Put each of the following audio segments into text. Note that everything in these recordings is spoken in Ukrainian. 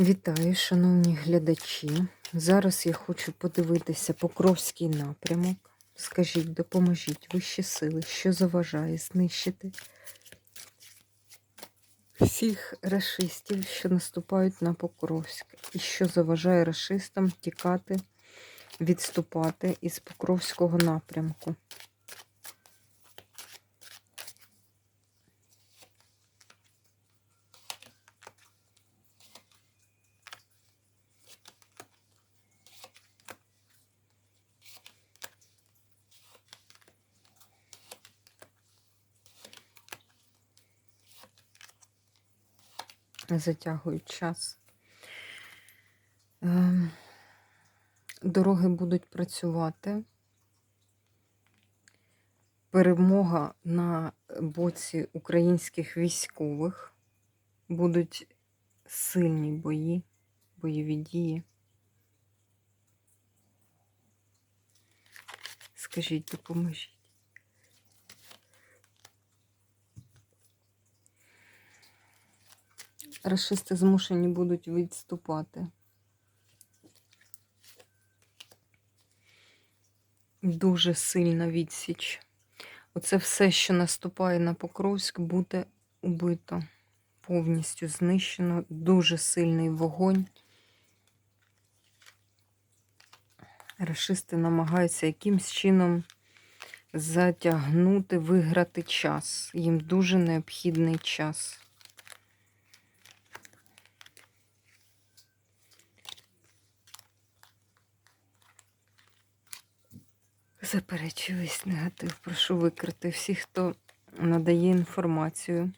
Вітаю, шановні глядачі. Зараз я хочу подивитися Покровський напрямок. Скажіть, допоможіть вищі сили, що заважає знищити всіх рашистів, що наступають на Покровськ, і що заважає рашистам тікати, відступати із Покровського напрямку. Затягують час. Ем, Дороги будуть працювати. Перемога на боці українських військових. Будуть сильні бої, бойові дії. Скажіть, допоможіть. Рашисти змушені будуть відступати. Дуже сильна відсіч. Оце все, що наступає на Покровськ, буде убито. Повністю знищено. Дуже сильний вогонь. Рашисти намагаються якимсь чином затягнути, виграти час. Їм дуже необхідний час. Заперечую весь негатив. Прошу викрити всіх, хто надає інформацію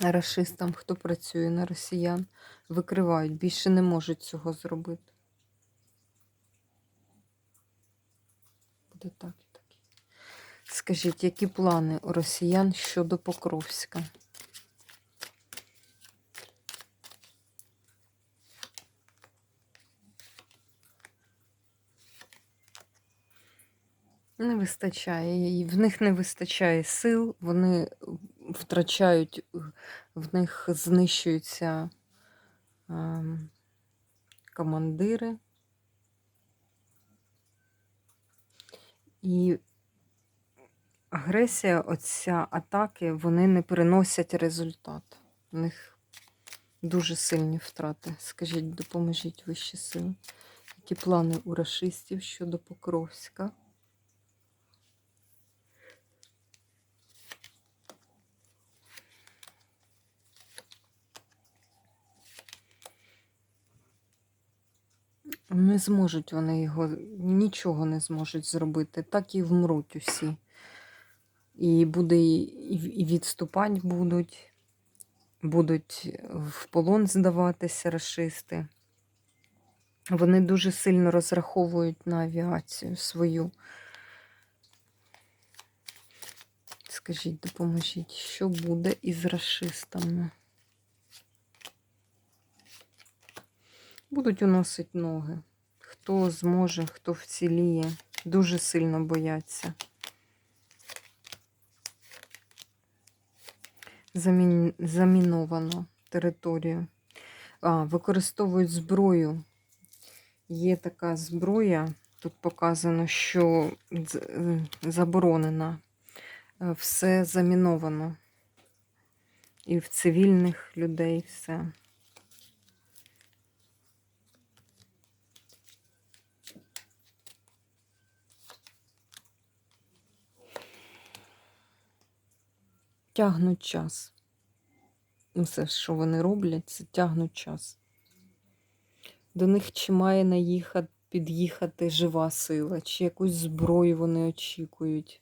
рашистам, хто працює на росіян, викривають. Більше не можуть цього зробити. Буде так і так. Скажіть, які плани у росіян щодо Покровська? Вистачає. і В них не вистачає сил, вони втрачають, в них знищуються ем, командири. І агресія, оця атаки, вони не приносять результат. У них дуже сильні втрати. Скажіть, допоможіть вищі сили. Які плани у рашистів щодо Покровська? Не зможуть вони його, нічого не зможуть зробити. Так і вмруть усі. І буде і, відступань будуть, будуть в полон здаватися расисти. Вони дуже сильно розраховують на авіацію свою. Скажіть, допоможіть, що буде із расистами? Будуть уносити ноги. Хто зможе, хто вціліє. Дуже сильно бояться. Замін... Заміновано територію. А, використовують зброю. Є така зброя, тут показано, що заборонена. Е, все заміновано. І в цивільних людей все. Тягнуть час. Ну, все, що вони роблять, це тягнуть час. До них чи має наїхати, під'їхати жива сила, чи якусь зброю вони очікують.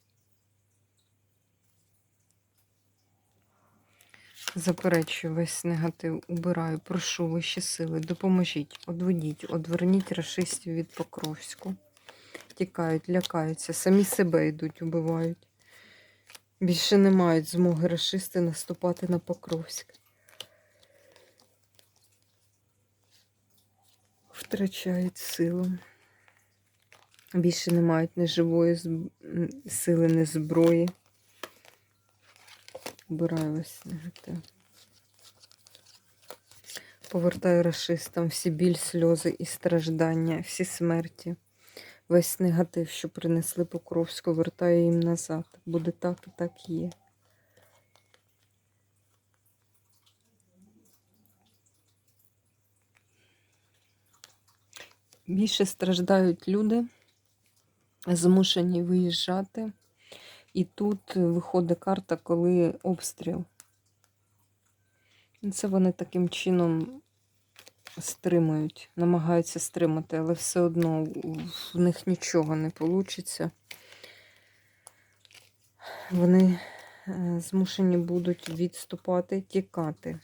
Заперечую весь негатив, убираю, прошу вищі сили, допоможіть, одведіть, одверніть расистів від Покровську. Тікають, лякаються, самі себе йдуть, убивають. Більше не мають змоги расисти наступати на Покровськ. Втрачають силу. Більше не мають ні живої сили, ні зброї. Негатив. Повертаю расистам всі біль, сльози і страждання, всі смерті. Весь негатив, що принесли Покровську, вертаю їм назад. Буде так і так є. Більше страждають люди, змушені виїжджати. І тут виходить карта, коли обстріл. Це вони таким чином стримують, намагаються стримати, але все одно в них нічого не вийде. Вони е, змушені будуть відступати, тікати.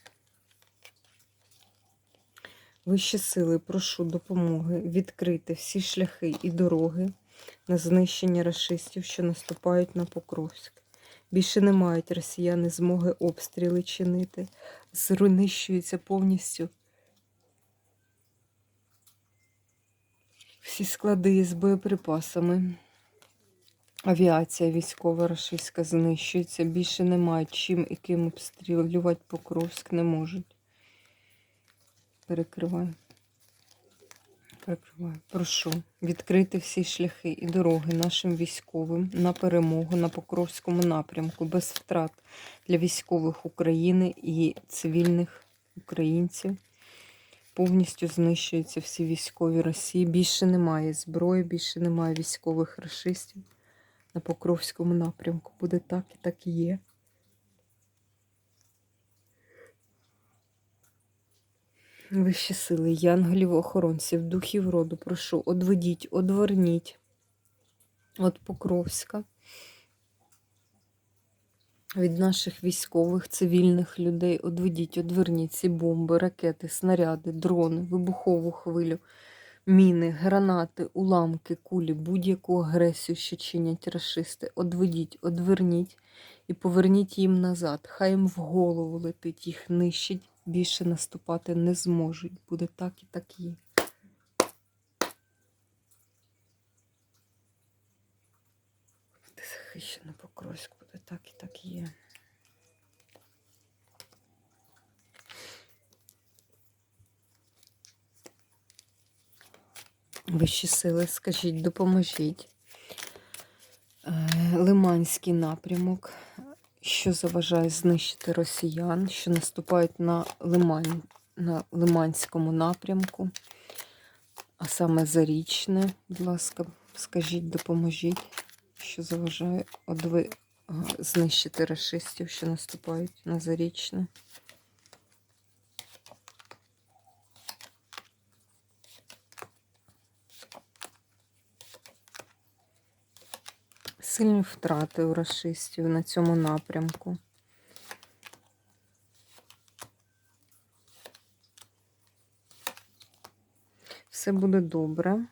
Вищі сили, прошу допомоги відкрити всі шляхи і дороги на знищення рашистів, що наступають на Покровськ. Більше не мають росіяни змоги обстріли чинити, знищуються повністю всі склади з боєприпасами. Авіація військова рашистська знищується. Більше не мають чим і ким обстрілювати Покровськ не можуть. Перекриваю. Перекриваю. Прошу відкрити всі шляхи і дороги нашим військовим на перемогу на Покровському напрямку без втрат для військових України і цивільних українців. Повністю знищуються всі військові Росії. Більше немає зброї, більше немає військових рашистів на Покровському напрямку. Буде так і так і є. Вищі сили, янголів, охоронців, духів роду, прошу, одведіть, одверніть от Покровська від наших військових, цивільних людей. Одведіть, одверніть ці бомби, ракети, снаряди, дрони, вибухову хвилю, міни, гранати, уламки, кулі, будь-яку агресію, що чинять рашисти. Одведіть, одверніть і поверніть їм назад. Хай їм в голову летить, їх нищить, більше наступати не зможуть. Буде так і так є. Ти захищено Покровськ, буде так і так є. Вищі сили, скажіть, допоможіть. Е, Лиманський напрямок, що заважає знищити росіян, що наступають на Лимань, на Лиманському напрямку, а саме Зарічне, будь ласка, скажіть, допоможіть, що заважає одви... ага, знищити расистів, що наступають на Зарічне. Сильні втрати у расистів на цьому напрямку. Все буде добре.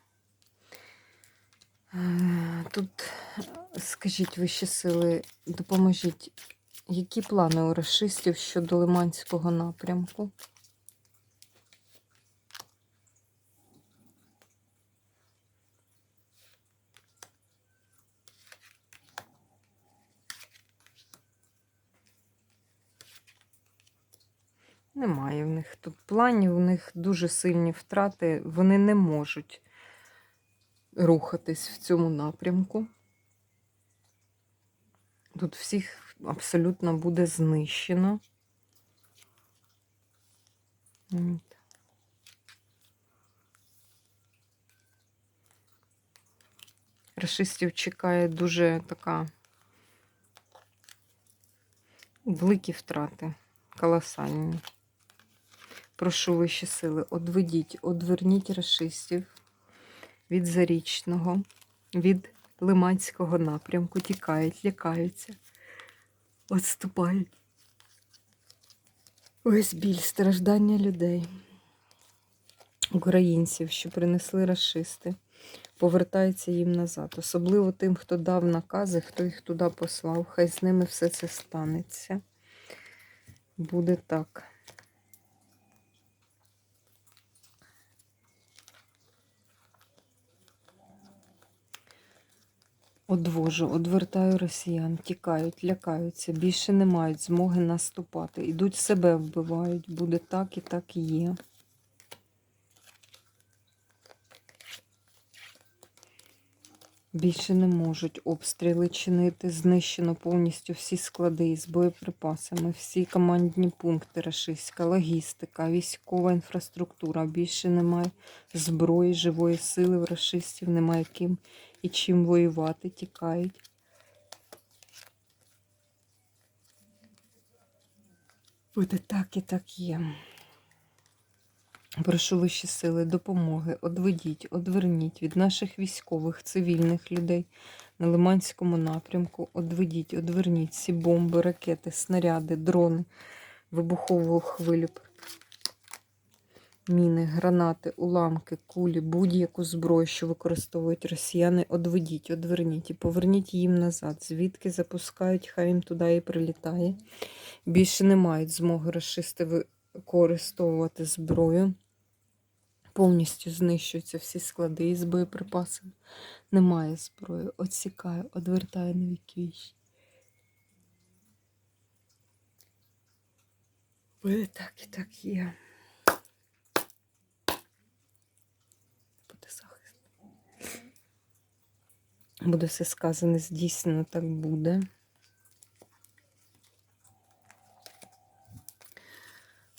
Е, Тут, скажіть вищі сили, допоможіть, які плани у расистів щодо Лиманського напрямку? Немає в них тут планів, у них дуже сильні втрати, вони не можуть рухатись в цьому напрямку. Тут всіх абсолютно буде знищено. Рашистів чекає дуже така великі втрати, колосальні. Прошу вищі сили, одведіть, одверніть расистів від Зарічного, від Лиманського напрямку, тікають, лякаються, відступають. Ось біль, страждання людей, українців, що принесли расисти, повертаються їм назад. Особливо тим, хто дав накази, хто їх туди послав. Хай з ними все це станеться. Буде так. Одвожу, одвертаю росіян, тікають, лякаються, більше не мають змоги наступати. Ідуть себе вбивають, буде так і так є. Більше не можуть обстріли чинити, знищено повністю всі склади з боєприпасами, всі командні пункти рашистська, логістика, військова інфраструктура. Більше немає зброї, живої сили в рашистів, немає ким і чим воювати, тікають. Буде так і так є. Прошу вищі сили допомоги. Одведіть, одверніть від наших військових, цивільних людей на Лиманському напрямку. Одведіть, одверніть всі бомби, ракети, снаряди, дрони, вибухову хвилю, міни, гранати, уламки, кулі, будь-яку зброю, що використовують росіяни. Одведіть, одверніть і поверніть їм назад. Звідки запускають, хай їм туди і прилітає. Більше не мають змоги расисти використовувати зброю. Повністю знищуються всі склади із боєприпасами. Немає зброї. Отсікаю, одвертаю на віки вічні. Буде так і так є. Буде захист. Буде все сказане, здійснено, так буде.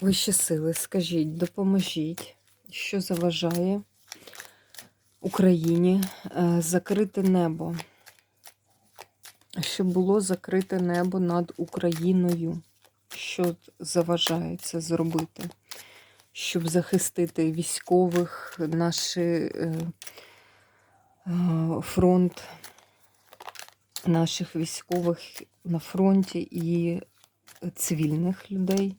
Вищі сили, скажіть, допоможіть, що заважає Україні е, закрити небо, щоб було закрите небо над Україною. Що заважає це зробити? Щоб захистити військових, наш е, е, фронт, наших військових на фронті і цивільних людей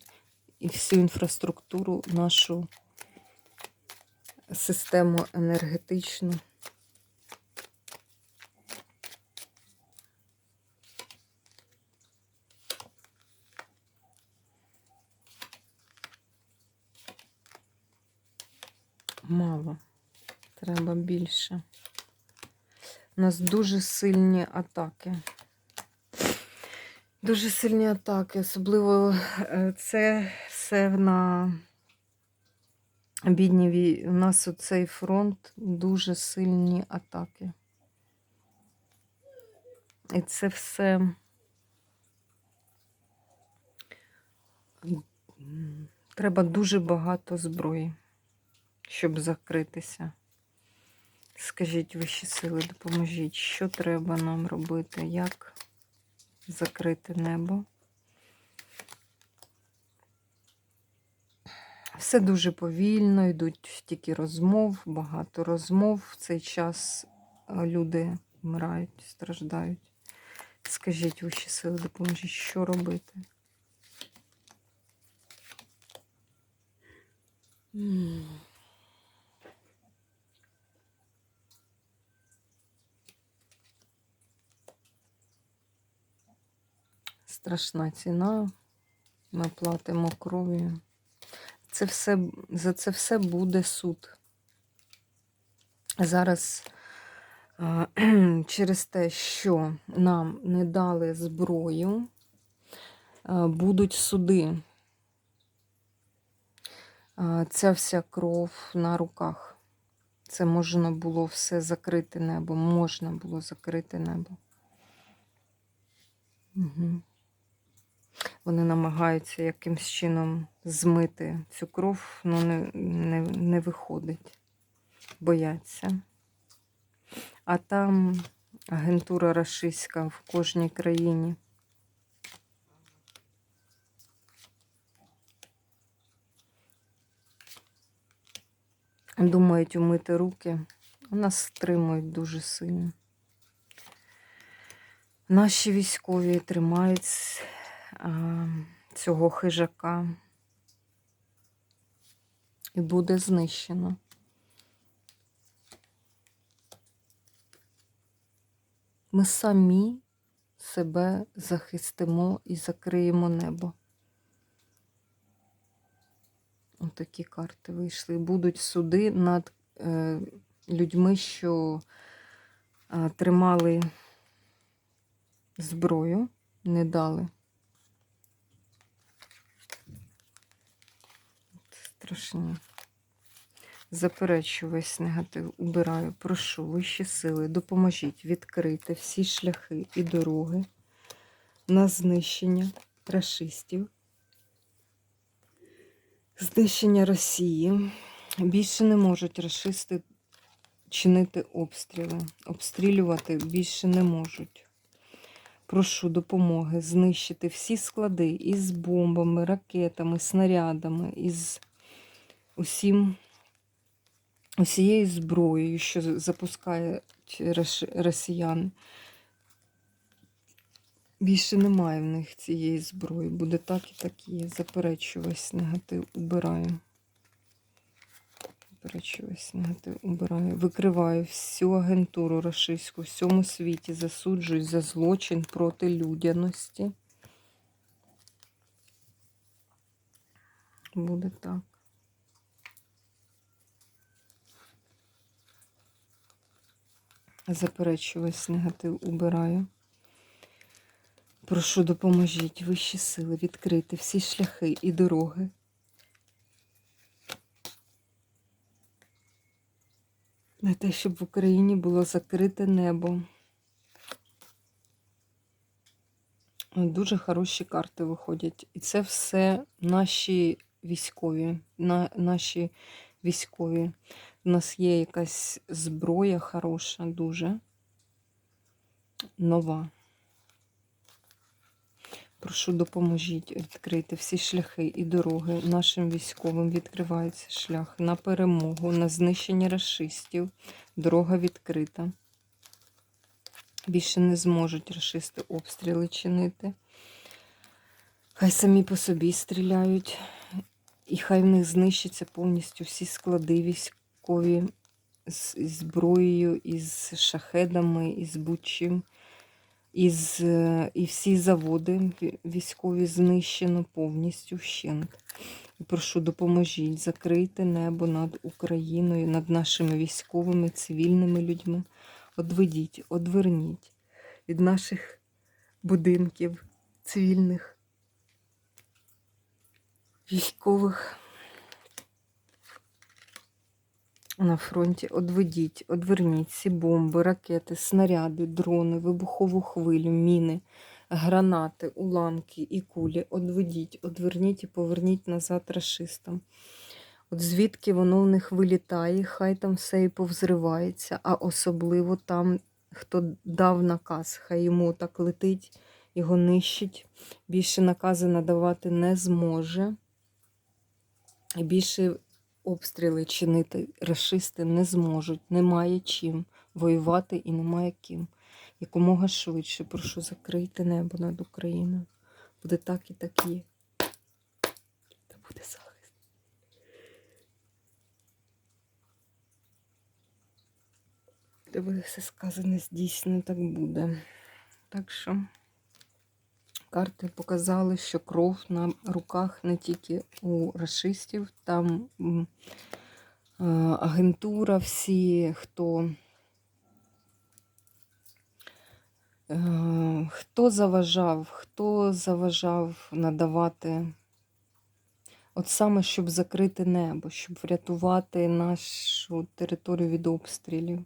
і всю інфраструктуру, нашу систему енергетичну. Мало. Треба більше. У нас дуже сильні атаки. Дуже сильні атаки, особливо е, це все на бідні вій- У нас оцей фронт дуже сильні атаки. І це все треба дуже багато зброї, щоб закритися. Скажіть вищі сили, допоможіть, що треба нам робити, як закрити небо. Все дуже повільно, йдуть тільки розмов, багато розмов. В цей час люди вмирають, страждають. Скажіть вищі сили, допоможіть, що робити? М. Страшна ціна. Ми платимо кров'ю. Це все, за це все буде суд. Зараз через те, що нам не дали зброю, будуть суди. Ця вся кров на руках. Це можна було все закрити небо. Можна було закрити небо. Угу. Вони намагаються якимсь чином змити цю кров, але не, не, не виходить. Бояться. А там агентура рашистська в кожній країні. Думають умити руки, нас стримують дуже сильно. Наші військові тримають цього хижака і буде знищено. Ми самі себе захистимо і закриємо небо. Отакі карти вийшли. Будуть суди над е, людьми, що е, тримали зброю, не дали. Це страшні. Заперечую весь негатив, убираю, прошу вищі сили, допоможіть відкрити всі шляхи і дороги на знищення рашистів, знищення Росії. Більше не можуть рашисти чинити обстріли, обстрілювати більше не можуть. Прошу допомоги знищити всі склади із бомбами, ракетами, снарядами, із усім, усією зброєю, що запускають росіяни. Більше немає в них цієї зброї. Буде так і так є. Заперечую весь негатив, убираю. Заперечую весь негатив, убираю. Викриваю всю агентуру рашистську в всьому світі. Засуджуюсь за злочин проти людяності. Буде так. Заперечую весь негатив, убираю. Прошу, допоможіть вищі сили відкрити всі шляхи і дороги. На те, щоб в Україні було закрите небо. Дуже хороші карти виходять. І це все наші військові. На, наші військові. У нас є якась зброя хороша, дуже нова. Прошу, допоможіть відкрити всі шляхи і дороги нашим військовим. Відкривається шлях на перемогу, на знищення расистів. Дорога відкрита. Більше не зможуть расисти обстріли чинити. Хай самі по собі стріляють, і хай в них знищаться повністю всі склади військові з зброєю, із шахедами, із будь-чим. Із, е, і всі заводи військові знищено повністю вщент. Прошу, допоможіть, закрийте небо над Україною, над нашими військовими, цивільними людьми. Одведіть, одверніть від наших будинків цивільних, військових на фронті. Одведіть, одверніть всі бомби, ракети, снаряди, дрони, вибухову хвилю, міни, гранати, уламки і кулі. Одведіть, одверніть і поверніть назад рашистам. От звідки воно в них вилітає, хай там все і повзривається, а особливо там, хто дав наказ, хай йому так летить, його нищить. Більше накази надавати не зможе. Більше обстріли чинити рашисти не зможуть. Немає чим воювати і немає ким. Якомога швидше, прошу, закрийте небо над Україною. Буде так і так є. Та буде захист. Де буде все сказане, здійснено, так буде. Так що карти показали, що кров на руках не тільки у расистів, там агентура, всі, хто, е, хто заважав, хто заважав надавати. От саме, щоб закрити небо, щоб врятувати нашу територію від обстрілів.